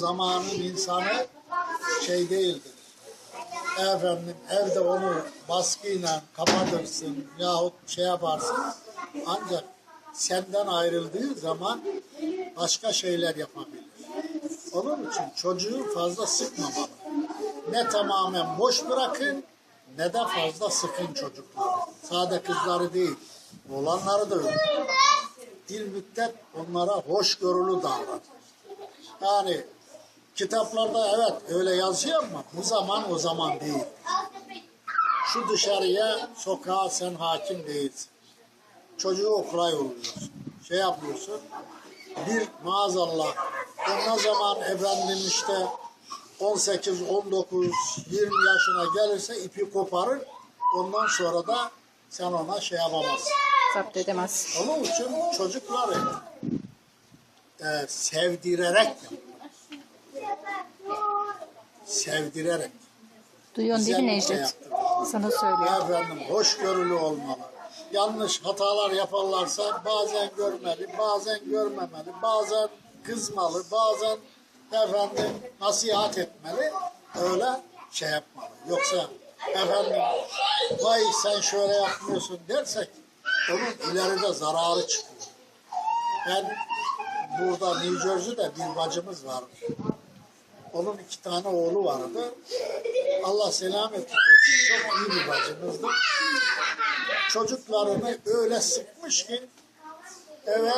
zamanın insanı şey değildir. Efendim evde onu baskıyla kapatırsın yahut şey yaparsın. Ancak senden ayrıldığı zaman başka şeyler yapabilir. Onun için çocuğu fazla sıkmamalı. Ne tamamen boş bırakın ne de fazla sıkın çocukları. Sade kızları değil, olanları da öyle. Bir müddet onlara hoşgörülü davran. Yani kitaplarda evet öyle yazıyor ama bu zaman o zaman değil. Şu dışarıya, sokağa sen hakim değilsin. Çocuğu okula yolluyorsun. Şey yapıyorsun. Bir maazallah o ne zaman efendim işte 18, 19, 20 yaşına gelirse ipi koparır. Ondan sonra da sen ona şey yapamazsın. Zapt edemez. Onun için çocukları e, sevdirerek yap. Sevdirerek. Duyuyorsun değil mi Necdet? Sana söylüyor. Efendim hoşgörülü olmalı. Yanlış hatalar yaparlarsa bazen görmeli, bazen görmemeli, bazen kızmalı, bazen efendim nasihat etmeli. Öyle şey yapmalı. Yoksa efendim vay sen şöyle yapmıyorsun dersek onun ileride zararı çıkıyor. Ben burada New Jersey'de bir bacımız var. Onun iki tane oğlu vardı. Allah selamet versin. Çok iyi bir bacımızdı. Çocuklarını öyle sıkmış ki eve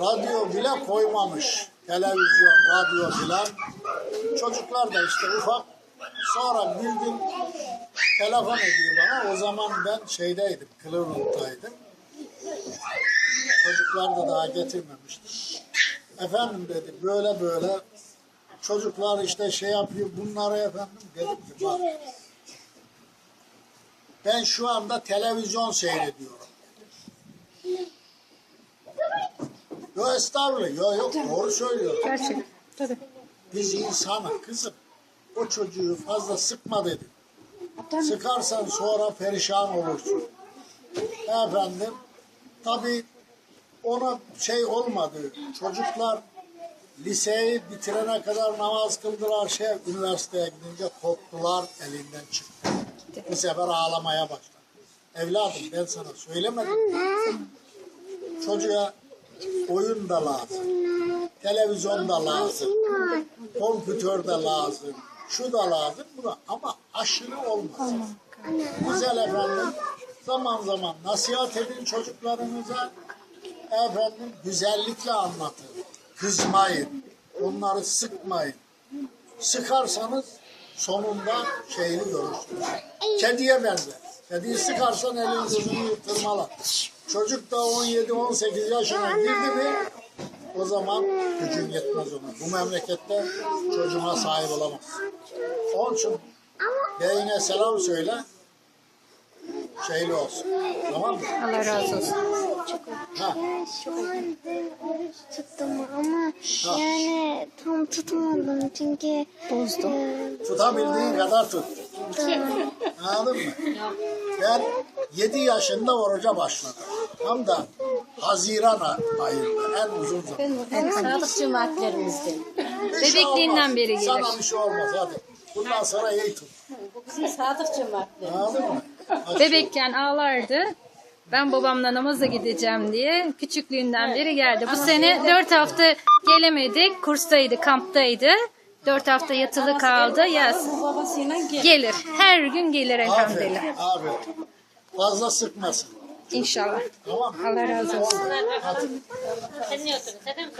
radyo bile koymamış. Televizyon, radyo filan. Çocuklar da işte ufak. Sonra bir gün telefon ediyor bana. O zaman ben şeydeydim, Cleveland'daydım. Çocuklar da daha getirmemiştim. Efendim dedi böyle böyle çocuklar işte şey yapıyor bunları efendim dedim ki bak ben şu anda televizyon seyrediyorum. Yok estağfurullah. Yok yok doğru söylüyor. Gerçek. Tabii. Biz insanız kızım. O çocuğu fazla sıkma dedim. Sıkarsan sonra perişan olursun. Efendim tabii ona şey olmadı. Çocuklar liseyi bitirene kadar namaz kıldılar. Şey, üniversiteye gidince koptular elinden çıktı. Bu sefer ağlamaya başladı. Evladım ben sana söylemedim. mi? Çocuğa oyun da lazım. Televizyon da lazım. Kompütör de lazım. Şu da lazım. Bu da. Ama aşırı olmaz. Güzel efendim. Zaman zaman nasihat edin çocuklarınıza. Efendim güzellikle anlatın. Kızmayın. Onları sıkmayın. Sıkarsanız sonunda şeyini görürsünüz. Kediye benzer. Kediyi sıkarsan elin gözünü tırmalar. Çocuk da 17-18 yaşına girdi mi o zaman gücün yetmez ona. Bu memlekette çocuğuna sahip olamaz. Onun için beyine selam söyle. Şeyli olsun. Tamam mı? Allah razı olsun. Ha. Şu an tuttum ama yani tam tutamadım çünkü Bozdu. Tutabildiğin kadar tut. Anladın mı? Ben 7 yaşında oruca başladım. Tam da Haziran ayında en uzun zaman. Sağlık cemaatlerimizde. Şey Bebekliğinden beri gelir. Sana bir şey olmaz hadi. Bundan sonra iyi tut. Bizim sadık cemaatleri. Anladın mı? Bebekken ağlardı. Ben babamla namaza gideceğim diye küçüklüğünden beri geldi. Bu sene dört hafta gelemedik. Kurstaydı, kamptaydı. Dört hafta yatılı kaldı. Yaz. Gelir. Her gün gelir elhamdülillah. Aferin. Fazla sıkmasın. İnşallah. Allah razı olsun. Sen ne oturuyorsun? Sen mi?